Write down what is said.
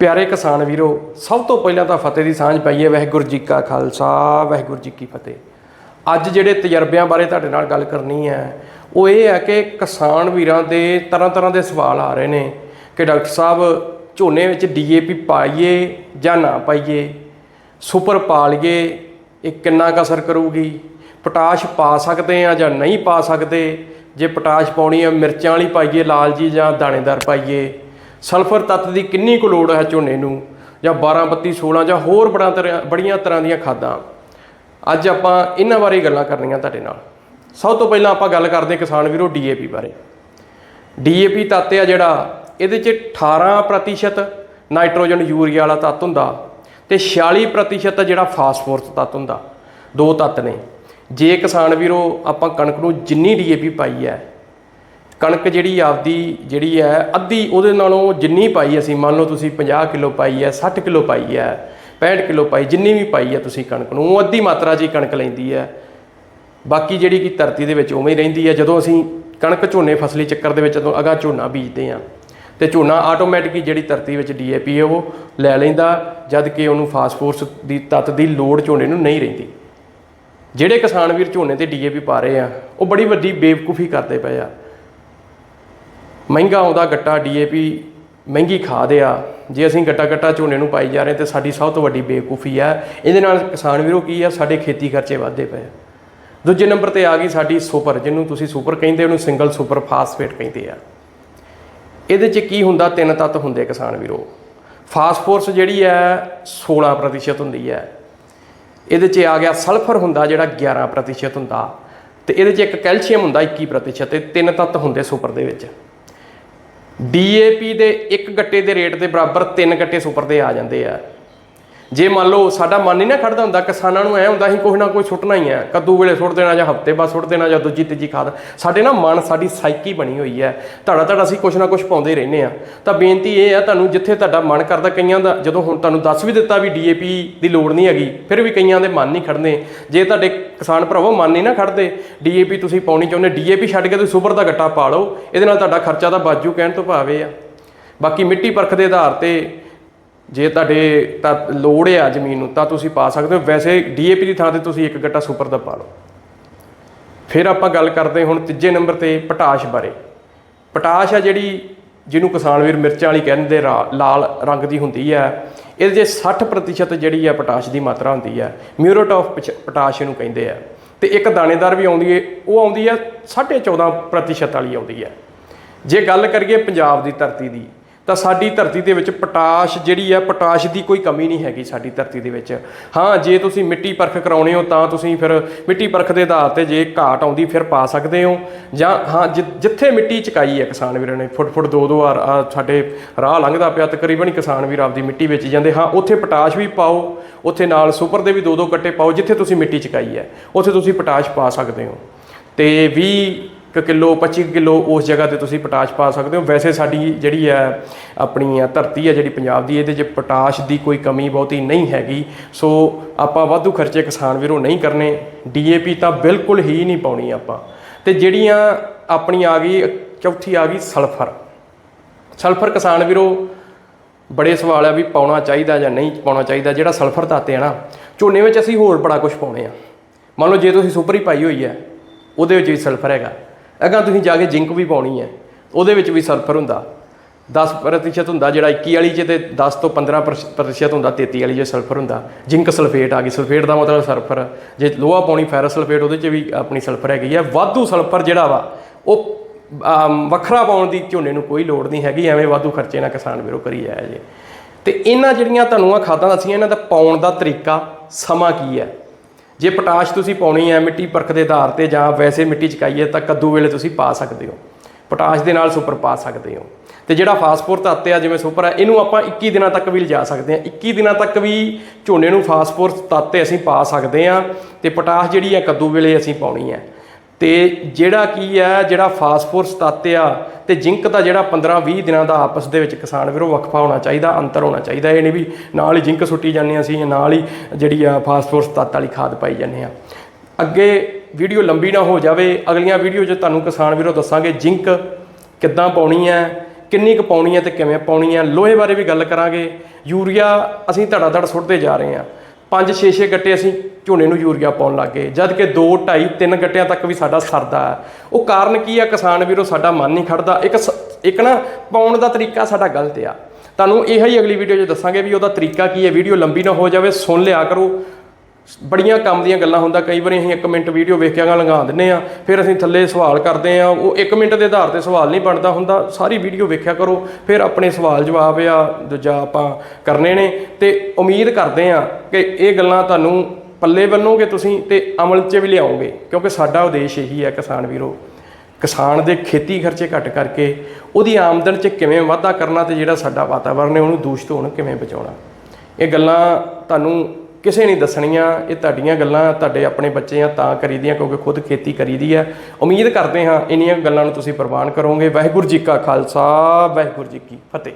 ਪਿਆਰੇ ਕਿਸਾਨ ਵੀਰੋ, ਸਭ ਤੋਂ ਪਹਿਲਾਂ ਤਾਂ ਫਤਿਹ ਦੀ ਸਾਂਝ ਪਾਈਏ, ਵਾਹਿਗੁਰੂ ਜੀ ਕਾ ਖਾਲਸਾ, ਵਾਹਿਗੁਰੂ ਜੀ ਕੀ ਫਤਿਹ। ਅੱਜ ਜਿਹੜੇ ਤਜਰਬਿਆਂ ਬਾਰੇ ਤੁਹਾਡੇ ਨਾਲ ਗੱਲ ਕਰਨੀ ਹੈ, ਉਹ ਇਹ ਹੈ ਕਿ ਕਿਸਾਨ ਵੀਰਾਂ ਦੇ ਤਰ੍ਹਾਂ ਤਰ੍ਹਾਂ ਦੇ ਸਵਾਲ ਆ ਰਹੇ ਨੇ ਕਿ ਡਾਕਟਰ ਸਾਹਿਬ, ਝੋਨੇ ਵਿੱਚ ਡੀਏਪੀ ਪਾਈਏ ਜਾਂ ਨਾ ਪਾਈਏ? ਸੁਪਰ ਪਾ ਲਈਏ ਇਹ ਕਿੰਨਾ ਕੁ ਅਸਰ ਕਰੂਗੀ? ਪੋਟਾਸ਼ ਪਾ ਸਕਦੇ ਆ ਜਾਂ ਨਹੀਂ ਪਾ ਸਕਦੇ? ਜੇ ਪੋਟਾਸ਼ ਪਾਉਣੀ ਹੈ, ਮਿਰਚਾਂ ਵਾਲੀ ਪਾਈਏ ਲਾਲ ਜੀ ਜਾਂ ਦਾਣੇਦਾਰ ਪਾਈਏ? ਸਲਫਰ ਤੱਤ ਦੀ ਕਿੰਨੀ ਕੁ ਲੋੜ ਹੈ ਝੋਨੇ ਨੂੰ? ਜਾਂ 12 32 16 ਜਾਂ ਹੋਰ ਬੜਾ ਤਰ੍ਹਾਂ ਬੜੀਆਂ ਤਰ੍ਹਾਂ ਦੀਆਂ ਖਾਦਾਂ? ਅੱਜ ਆਪਾਂ ਇਹਨਾਂ ਬਾਰੇ ਗੱਲਾਂ ਕਰਨੀਆਂ ਤੁਹਾਡੇ ਨਾਲ। ਸਭ ਤੋਂ ਪਹਿਲਾਂ ਆਪਾਂ ਗੱਲ ਕਰਦੇ ਕਿਸਾਨ ਵੀਰੋ ਡੀਏਪੀ ਬਾਰੇ। ਡੀਏਪੀ ਤੱਤ ਆ ਜਿਹੜਾ, ਇਹਦੇ 'ਚ 18% ਨਾਈਟ੍ਰੋਜਨ ਯੂਰੀਆ ਵਾਲਾ ਤੱਤ ਹੁੰਦਾ ਤੇ 46% ਜਿਹੜਾ ਫਾਸਫੋਰਸ ਤੱਤ ਹੁੰਦਾ। ਦੋ ਤੱਤ ਨੇ। ਜੇ ਕਿਸਾਨ ਵੀਰੋ ਆਪਾਂ ਕਣਕ ਨੂੰ ਜਿੰਨੀ ਡੀਏਪੀ ਪਾਈ ਹੈ ਕਣਕ ਜਿਹੜੀ ਆਪਦੀ ਜਿਹੜੀ ਹੈ, ਅੱਧੀ ਉਹਦੇ ਨਾਲੋਂ ਜਿੰਨੀ ਪਾਈ ਅਸੀਂ ਮੰਨ ਲਓ ਤੁਸੀਂ 50 ਕਿਲੋ ਪਾਈ ਹੈ 60 ਕਿਲੋ ਪਾਈ ਹੈ 65 ਕਿਲੋ ਪਾਈ, ਜਿੰਨੀ ਵੀ ਪਾਈ ਹੈ ਤੁਸੀਂ ਕਣਕ ਨੂੰ, ਉਹ ਅੱਧੀ ਮਾਤਰਾ 'ਚ ਹੀ ਕਣਕ ਲੈਂਦੀ ਹੈ। ਬਾਕੀ ਜਿਹੜੀ ਕਿ ਧਰਤੀ ਦੇ ਵਿੱਚ ਉਵੇਂ ਹੀ ਰਹਿੰਦੀ ਹੈ, ਜਦੋਂ ਅਸੀਂ ਕਣਕ ਝੋਨੇ ਫਸਲੀ ਚੱਕਰ ਦੇ ਵਿੱਚ ਜਦੋਂ ਅਗਾ ਝੋਨਾ ਬੀਜਦੇ ਆ ਤੇ ਝੋਨਾ ਆਟੋਮੈਟਿਕਲੀ ਜਿਹੜੀ ਧਰਤੀ ਵਿੱਚ ਡੀਏਪੀ ਹੈ, ਉਹ ਲੈ ਲੈਂਦਾ, ਜਦ ਕਿ ਉਹਨੂੰ ਫਾਸਫੋਰਸ ਦੀ ਤੱਤ ਦੀ ਲੋੜ ਝੋਨੇ ਨੂੰ ਨਹੀਂ ਰਹਿੰਦੀ। ਜਿਹੜੇ ਕਿਸਾਨ ਵੀਰ ਝੋਨੇ ਤੇ ਡੀਏਪੀ ਪਾ ਰਹੇ ਆ, ਉਹ ਬੜੀ ਵੱਡੀ ਬੇਵਕੂਫੀ ਕਰਦੇ ਪਏ ਆ। ਮਹਿੰਗਾ ਆਉਂਦਾ ਗੱਟਾ ਡੀਏਪੀ ਮਹਿੰਗੀ ਖਾਦ ਆ, ਜੇ ਅਸੀਂ ਗੱਟਾ ਗੱਟਾ ਝੋਨੇ ਨੂੰ ਪਾਈ ਜਾ ਰਹੇ ਤੇ ਸਾਡੀ ਸਭ ਤੋਂ ਵੱਡੀ ਬੇਵਕੂਫੀ ਆ। ਇਹਦੇ ਨਾਲ ਕਿਸਾਨ ਵੀਰੋ ਕੀ ਆ, ਸਾਡੇ ਖੇਤੀ ਖਰਚੇ ਵਧਦੇ ਪਏ ਦੂਜੇ ਨੰਬਰ ਤੇ ਆ ਗਈ ਸਾਡੀ ਸੁਪਰ, ਜਿਹਨੂੰ ਤੁਸੀਂ ਸੁਪਰ ਕਹਿੰਦੇ ਉਹਨੂੰ ਸਿੰਗਲ ਸੁਪਰ ਫਾਸਫੇਟ ਕਹਿੰਦੇ ਆ। ਇਹਦੇ 'ਚ ਕੀ ਹੁੰਦਾ, ਤਿੰਨ ਤੱਤ ਹੁੰਦੇ ਕਿਸਾਨ ਵੀਰੋ। ਫਾਸਫੋਰਸ ਜਿਹੜੀ ਹੈ 16% ਹੁੰਦੀ ਹੈ ਇਹਦੇ 'ਚ ਆ ਗਿਆ ਸਲਫਰ ਹੁੰਦਾ, ਜਿਹੜਾ 11% ਹੁੰਦਾ। ਤੇ ਇਹਦੇ 'ਚ ਇੱਕ ਕੈਲਸ਼ੀਅਮ ਹੁੰਦਾ 21% ਤੇ ਤਿੰਨ ਤੱਤ ਹੁੰਦੇ ਸੁਪਰ ਦੇ ਵਿੱਚ। ਡੀਏਪੀ ਦੇ ਇੱਕ ਗੱਟੇ ਦੇ ਰੇਟ ਦੇ ਬਰਾਬਰ ਤਿੰਨ ਗੱਟੇ ਸੁਪਰ ਦੇ ਆ ਜਾਂਦੇ ਆ। ਜੇ ਮੰਨ ਲਓ ਸਾਡਾ ਮਨ ਨਹੀਂ ਨਾ ਖੜਦਾ ਹੁੰਦਾ, ਕਿਸਾਨਾਂ ਨੂੰ ਐ ਹੁੰਦਾ ਅਸੀਂ ਕੁਛ ਨਾ ਕੁਛ ਸੁੱਟਣਾ ਹੀ ਹੈ। ਕੱਦੂ ਵੇਲੇ ਸੁੱਟ ਦੇਣਾ ਜਾਂ ਹਫ਼ਤੇ ਬਾਅਦ ਸੁੱਟ ਦੇਣਾ ਜਾਂ ਦੂਜੀ ਤੀਜੀ ਖਾਦ। ਸਾਡੇ ਨਾ ਮਨ, ਸਾਡੀ ਸਾਈਕੀ ਬਣੀ ਹੋਈ ਹੈ। ਧੜਾ ਧੜਾ ਅਸੀਂ ਕੁਛ ਨਾ ਕੁਛ ਪਾਉਂਦੇ ਰਹਿੰਦੇ ਆ ਤਾਂ ਬੇਨਤੀ ਇਹ ਆ ਤੁਹਾਨੂੰ, ਜਿੱਥੇ ਤੁਹਾਡਾ ਮਨ ਕਰਦਾ, ਕਈਆਂ ਦਾ, ਜਦੋਂ ਹੁਣ ਤੁਹਾਨੂੰ ਦੱਸ ਵੀ ਦਿੱਤਾ ਵੀ ਡੀਏਪੀ ਦੀ ਲੋੜ ਨਹੀਂ ਹੈਗੀ, ਫਿਰ ਵੀ ਕਈਆਂ ਦੇ ਮਨ ਨਹੀਂ ਖੜਦੇ ਜੇ ਤੁਹਾਡੇ ਕਿਸਾਨ ਭਰਾਵੋ, ਮਨ ਨਹੀਂ ਨਾ ਖੜਦੇ, ਡੀਏਪੀ ਤੁਸੀਂ ਪਾਉਣੀ ਚਾਹੁੰਦੇ, ਡੀਏਪੀ ਛੱਡ ਕੇ ਤੁਸੀਂ ਸੁਪਰ ਦਾ ਗੱਟਾ ਪਾ ਲਓ, ਇਹਦੇ ਨਾਲ ਤੁਹਾਡਾ ਖਰਚਾ ਤਾਂ ਬਾਜੂ ਕਹਿਣ ਤੋਂ ਭਾਵੇਂ ਆ। ਬਾਕੀ ਮਿੱਟੀ ਪਰਖ ਦੇ ਆਧਾਰ ਤੇ ਜੇ ਤੁਹਾਡੇ ਤਾਂ ਲੋੜ ਆ ਜ਼ਮੀਨ ਨੂੰ, ਤਾਂ ਤੁਸੀਂ ਪਾ ਸਕਦੇ ਹੋ। ਵੈਸੇ ਡੀਏਪੀ ਦੀ ਥਾਂ ਤੇ ਤੁਸੀਂ ਇੱਕ ਗੱਟਾ ਸੁਪਰ ਦਾ ਪਾ ਲਓ। ਫਿਰ ਆਪਾਂ ਗੱਲ ਕਰਦੇ ਹੁਣ ਤੀਜੇ ਨੰਬਰ ਤੇ ਪਟਾਸ਼ ਬਾਰੇ। ਪਟਾਸ਼ ਆ ਜਿਹੜੀ ਜਿਹਨੂੰ ਕਿਸਾਨ ਵੀਰ ਮਿਰਚਾਂ ਵਾਲੀ ਕਹਿੰਦੇ ਰਾ- ਲਾਲ ਰੰਗ ਦੀ ਹੁੰਦੀ ਹੈ ਇਹਦੇ 'ਚ 60% ਜਿਹੜੀ ਆ ਪੋਟਾਸ਼ ਦੀ ਮਾਤਰਾ ਹੁੰਦੀ ਹੈ ਮਿਊਰੇਟ ਆਫ ਪੋਟਾਸ਼ ਇਹਨੂੰ ਕਹਿੰਦੇ ਆ। ਤੇ ਇੱਕ ਦਾਣੇਦਾਰ ਵੀ ਆਉਂਦੀ ਹੈ ਉਹ ਆਉਂਦੀ ਹੈ 14.5% ਵਾਲੀ ਆਉਂਦੀ ਹੈ ਜੇ ਗੱਲ ਕਰੀਏ ਪੰਜਾਬ ਦੀ ਧਰਤੀ ਦੀ ਤਾਂ ਸਾਡੀ ਧਰਤੀ ਦੇ ਵਿੱਚ ਪੋਟਾਸ਼ ਜਿਹੜੀ ਹੈ ਪੋਟਾਸ਼ ਦੀ ਕੋਈ ਕਮੀ ਨਹੀਂ ਹੈਗੀ ਸਾਡੀ ਧਰਤੀ ਦੇ ਵਿੱਚ। ਹਾਂ, ਜੇ ਤੁਸੀਂ ਮਿੱਟੀ ਪਰਖ ਕਰਾਉਣੇ ਹੋ ਤਾਂ ਤੁਸੀਂ ਫਿਰ ਮਿੱਟੀ ਪਰਖ ਦੇ ਆਧਾਰ ਤੇ ਜੇ ਘਾਟ ਆਉਂਦੀ ਫਿਰ ਪਾ ਸਕਦੇ ਹੋ। ਜਾਂ ਹਾਂ, ਜਿ- ਜਿੱਥੇ ਮਿੱਟੀ ਚਕਾਈ ਹੈ ਕਿਸਾਨ ਵੀਰਾਂ ਨੇ, ਫੁੱਟ ਫੁੱਟ ਦੋ ਦੋ ਵਾਰ ਸਾਡੇ ਰਾਹ ਲੰਘਦਾ ਪਿਆ ਤਕਰੀਬਨ ਕਿਸਾਨ ਵੀਰ ਆਪਦੀ ਮਿੱਟੀ ਵਿੱਚ ਜਾਂਦੇ। ਹਾਂ, ਉੱਥੇ ਪੋਟਾਸ਼ ਵੀ ਪਾਓ, ਉੱਥੇ ਨਾਲ ਸੁਪਰ ਦੇ ਵੀ ਦੋ ਦੋ ਕੱਟੇ ਪਾਓ, ਜਿੱਥੇ ਤੁਸੀਂ ਮਿੱਟੀ ਚਕਾਈ ਹੈ, ਉੱਥੇ ਤੁਸੀਂ ਪੋਟਾਸ਼ ਪਾ ਸਕਦੇ ਹੋ। ਤੇ 20 ਕੁ ਕਿਲੋ 25 ਕਿਲੋ ਉਸ ਜਗ੍ਹਾ ਤੇ ਤੁਸੀਂ ਪੋਟਾਸ਼ ਪਾ ਸਕਦੇ ਹੋ। ਵੈਸੇ ਸਾਡੀ ਜਿਹੜੀ ਹੈ, ਆਪਣੀ ਆ ਧਰਤੀ ਹੈ, ਜਿਹੜੀ ਪੰਜਾਬ ਦੀ, ਇਹਦੇ 'ਚ ਪੋਟਾਸ਼ ਦੀ ਕੋਈ ਕਮੀ ਬਹੁਤੀ ਨਹੀਂ ਹੈਗੀ। ਸੋ ਆਪਾਂ ਵਾਧੂ ਖਰਚੇ ਕਿਸਾਨ ਵੀਰੋ ਨਹੀਂ ਕਰਨੇ। ਡੀਏਪੀ ਤਾਂ ਬਿਲਕੁਲ ਹੀ ਨਹੀਂ ਪਾਉਣੀ ਆਪਾਂ। ਤੇ ਜਿਹੜੀਆਂ ਆਪਣੀ ਆ ਗਈ, ਚੌਥੀ ਆ ਗਈ ਸਲਫਰ। ਸਲਫਰ ਕਿਸਾਨ ਵੀਰੋ, ਬੜੇ ਸਵਾਲ ਆ ਵੀ ਪਾਉਣਾ ਚਾਹੀਦਾ ਜਾਂ ਨਹੀਂ ਪਾਉਣਾ ਚਾਹੀਦਾ। ਜਿਹੜਾ ਸਲਫਰ ਤੱਤ ਆ ਨਾ, ਝੋਨੇ ਵਿੱਚ ਅਸੀਂ ਹੋਰ ਬੜਾ ਕੁਝ ਪਾਉਣੇ ਆ। ਮੰਨ ਲਓ ਜੇ ਤੁਸੀਂ ਸੁਪਰ ਹੀ ਪਾਈ ਹੋਈ ਹੈ, ਉਹਦੇ ਵਿੱਚ ਵੀ ਸਲਫਰ ਹੈਗਾ। ਅਗਾਂ ਤੁਸੀਂ ਜਾ ਕੇ ਜ਼ਿੰਕ ਵੀ ਪਾਉਣੀ ਹੈ, ਉਹਦੇ ਵਿੱਚ ਵੀ ਸਲਫਰ ਹੁੰਦਾ। 10% ਹੁੰਦਾ ਜਿਹੜਾ 21 ਵਾਲੀ 'ਚ ਤੇ 10 ਤੋਂ 15% ਹੁੰਦਾ 33 ਵਾਲੀ 'ਚ ਸਲਫਰ ਹੁੰਦਾ। ਜ਼ਿੰਕ ਸਲਫੇਟ ਆ ਗਈ, ਸਲਫੇਟ ਦਾ ਮਤਲਬ ਸਲਫਰ ਜੇ ਲੋਹਾ ਪਾਉਣੀ, ਫੈਰਸ ਸਲਫੇਟ, ਉਹਦੇ 'ਚ ਵੀ ਆਪਣੀ ਸਲਫਰ ਹੈਗੀ ਹੈ। ਵਾਧੂ ਸਲਫਰ ਜਿਹੜਾ ਵਾ, ਉਹ ਵੱਖਰਾ ਪਾਉਣ ਦੀ ਝੋਨੇ ਨੂੰ ਕੋਈ ਲੋੜ ਨਹੀਂ ਹੈਗੀ, ਐਵੇਂ ਵਾਧੂ ਖਰਚੇ ਨਾਲ ਕਿਸਾਨ ਵੀਰੋ ਕਰੀ ਜਾਇਆ ਜੇ। ਤੇ ਇਹਨਾਂ ਜਿਹੜੀਆਂ ਤੁਹਾਨੂੰ ਆ ਖਾਦਾਂ ਦੱਸੀਆਂ, ਇਹਨਾਂ ਦਾ ਪਾਉਣ ਦਾ ਤਰੀਕਾ ਸਮਾਂ ਕੀ ਹੈ? ਜੇ ਪੋਟਾਸ਼ ਤੁਸੀਂ ਪਾਉਣੀ ਹੈ ਮਿੱਟੀ ਪਰਖ ਦੇ ਆਧਾਰ ਤੇ ਜਾਂ ਵੈਸੇ ਮਿੱਟੀ ਚਕਾਈਏ ਤਾਂ ਕੱਦੂ ਵੇਲੇ ਤੁਸੀਂ ਪਾ ਸਕਦੇ ਹੋ। ਪੋਟਾਸ਼ ਦੇ ਨਾਲ ਸੁਪਰ ਪਾ ਸਕਦੇ ਹੋ। ਤੇ ਜਿਹੜਾ ਫਾਸਫੋਰ ਤੱਤ ਆ, ਜਿਵੇਂ ਸੁਪਰ ਹੈ ਇਹਨੂੰ ਆਪਾਂ 21 ਦਿਨਾਂ ਤੱਕ ਵੀ ਲਿਜਾ ਸਕਦੇ ਹਾਂ। 21 ਦਿਨਾਂ ਤੱਕ ਵੀ ਝੋਨੇ ਨੂੰ ਫਾਸਫੋਰ ਤੱਤ ਤੇ ਅਸੀਂ ਪਾ ਸਕਦੇ ਹਾਂ। ਤੇ ਪੋਟਾਸ਼ ਜਿਹੜੀ ਹੈ ਕੱਦੂ ਵੇਲੇ ਅਸੀਂ ਪਾਉਣੀ ਹੈ। ਤੇ ਜਿਹੜਾ ਕੀ ਹੈ ਜਿਹੜਾ ਫਾਸਫੋਰਸ ਤੱਤ ਆ, ਤੇ ਜ਼ਿੰਕ ਦਾ ਜਿਹੜਾ 15-20 ਦਿਨਾਂ ਦਾ ਆਪਸ ਦੇ ਵਿੱਚ ਕਿਸਾਨ ਵੀਰੋ ਵਕਫਾ ਹੋਣਾ ਚਾਹੀਦਾ, ਅੰਤਰ ਹੋਣਾ ਚਾਹੀਦਾ। ਇਹ ਨਹੀਂ ਵੀ ਨਾਲ ਹੀ ਜ਼ਿੰਕ ਸੁੱਟੀ ਜਾਂਦੇ ਹਾਂ ਅਸੀਂ ਨਾਲ ਹੀ ਜਿਹੜੀ ਆ ਫਾਸਫੋਰਸ ਤੱਤ ਵਾਲੀ ਖਾਦ ਪਾਈ ਜਾਂਦੇ ਆ ਅੱਗੇ ਵੀਡੀਓ ਲੰਬੀ ਨਾ ਹੋ ਜਾਵੇ, ਅਗਲੀਆਂ ਵੀਡੀਓ 'ਚ ਤੁਹਾਨੂੰ ਕਿਸਾਨ ਵੀਰੋ ਦੱਸਾਂਗੇ ਜ਼ਿੰਕ ਕਿੱਦਾਂ ਪਾਉਣੀ ਹੈ, ਕਿੰਨੀ ਕੁ ਪਾਉਣੀ ਹੈ ਤੇ ਕਿਵੇਂ ਪਾਉਣੀ ਹੈ। ਲੋਹੇ ਬਾਰੇ ਵੀ ਗੱਲ ਕਰਾਂਗੇ। ਯੂਰੀਆ ਅਸੀਂ ਧੜਾ ਧੜ ਸੁੱਟਦੇ ਜਾ ਰਹੇ ਹਾਂ। 5 6 6 ਗੱਟੇ ਅਸੀਂ ਝੋਨੇ ਨੂੰ ਯੂਰੀਆ ਪਾਉਣ ਲੱਗੇ ਜਦ ਕਿ 2 2.5 3 ਗੱਟਿਆਂ ਤੱਕ ਵੀ ਸਾਡਾ ਸਰਦਾ ਹੈ। ਉਹ ਕਾਰਨ ਕੀ ਆ ਕਿਸਾਨ ਵੀਰੋ? ਸਾਡਾ ਮਨ ਨਹੀਂ ਖੜਦਾ। ਇੱਕ ਸ- ਇੱਕ ਨਾ ਪਾਉਣ ਦਾ ਤਰੀਕਾ ਸਾਡਾ ਗਲਤ ਆ। ਤੁਹਾਨੂੰ ਇਹ ਹੀ ਅਗਲੀ ਵੀਡੀਓ 'ਚ ਦੱਸਾਂਗੇ ਵੀ ਉਹਦਾ ਤਰੀਕਾ ਕੀ ਹੈ। ਵੀਡੀਓ ਲੰਬੀ ਨਾ ਹੋ ਜਾਵੇ, ਸੁਣ ਲਿਆ ਕਰੋ। ਬੜੀਆਂ ਕੰਮ ਦੀਆਂ ਗੱਲਾਂ ਹੁੰਦਾ, ਕਈ ਵਾਰੀ ਅਸੀਂ 1 ਮਿੰਟ ਵੀਡੀਓ ਵੇਖ ਕੇ ਗਾ ਲੰਘਾ ਦਿੰਨੇ ਆ ਫਿਰ ਅਸੀਂ ਥੱਲੇ ਸਵਾਲ ਕਰਦੇ ਆ ਉਹ 1 ਮਿੰਟ ਦੇ ਆਧਾਰ ਤੇ ਸਵਾਲ ਨਹੀਂ ਬਣਦਾ ਹੁੰਦਾ, ਸਾਰੀ ਵੀਡੀਓ ਵੇਖਿਆ ਕਰੋ, ਫਿਰ ਆਪਣੇ ਸਵਾਲ ਜਵਾਬ ਆ, ਦੂਜਾ ਆਪਾਂ ਕਰਨੇ ਨੇ, ਤੇ ਉਮੀਦ ਕਰਦੇ ਆ ਕਿ ਇਹ ਗੱਲਾਂ ਤੁਹਾਨੂੰ ਪੱਲੇ ਬੰਨੋਗੇ ਤੁਸੀਂ ਤੇ ਅਮਲ 'ਚ ਵੀ ਲਿਆਓਗੇ, ਕਿਉਂਕਿ ਸਾਡਾ ਉਦੇਸ਼ ਇਹੀ ਹੈ ਕਿਸਾਨ ਵੀਰੋ, ਕਿਸਾਨ ਦੇ ਖੇਤੀ ਖਰਚੇ ਘੱਟ ਕਰਕੇ ਉਹਦੀ ਆਮਦਨ 'ਚ ਕਿਵੇਂ ਵਾਧਾ ਕਰਨਾ ਤੇ ਜਿਹੜਾ ਸਾਡਾ ਵਾਤਾਵਰਣ ਹੈ ਉਹਨੂੰ ਦੂਸ਼ਿਤ ਹੋਣ ਕਿਵੇਂ ਬਚਾਉਣਾ। ਇਹ ਗੱਲਾਂ ਤੁਹਾਨੂੰ ਕਿਸੇ ਨਹੀਂ ਦੱਸਣੀਆਂ, ਇਹ ਤੁਹਾਡੀਆਂ ਗੱਲਾਂ, ਤੁਹਾਡੇ ਆਪਣੇ ਬੱਚੇ ਆ, ਤਾਂ ਕਰੀਦੀਆਂ ਕਿਉਂਕਿ ਖੁਦ ਖੇਤੀ ਕਰੀਦੀ ਆ। ਉਮੀਦ ਕਰਦੇ ਹਾਂ, ਇੰਨੀਆਂ ਗੱਲਾਂ ਨੂੰ ਤੁਸੀਂ ਪ੍ਰਵਾਨ ਕਰੋਗੇ। ਵਾਹਿਗੁਰੂ ਜੀ ਕਾ ਖਾਲਸਾ, ਵਾਹਿਗੁਰੂ ਜੀ ਕੀ ਫਤਿਹ।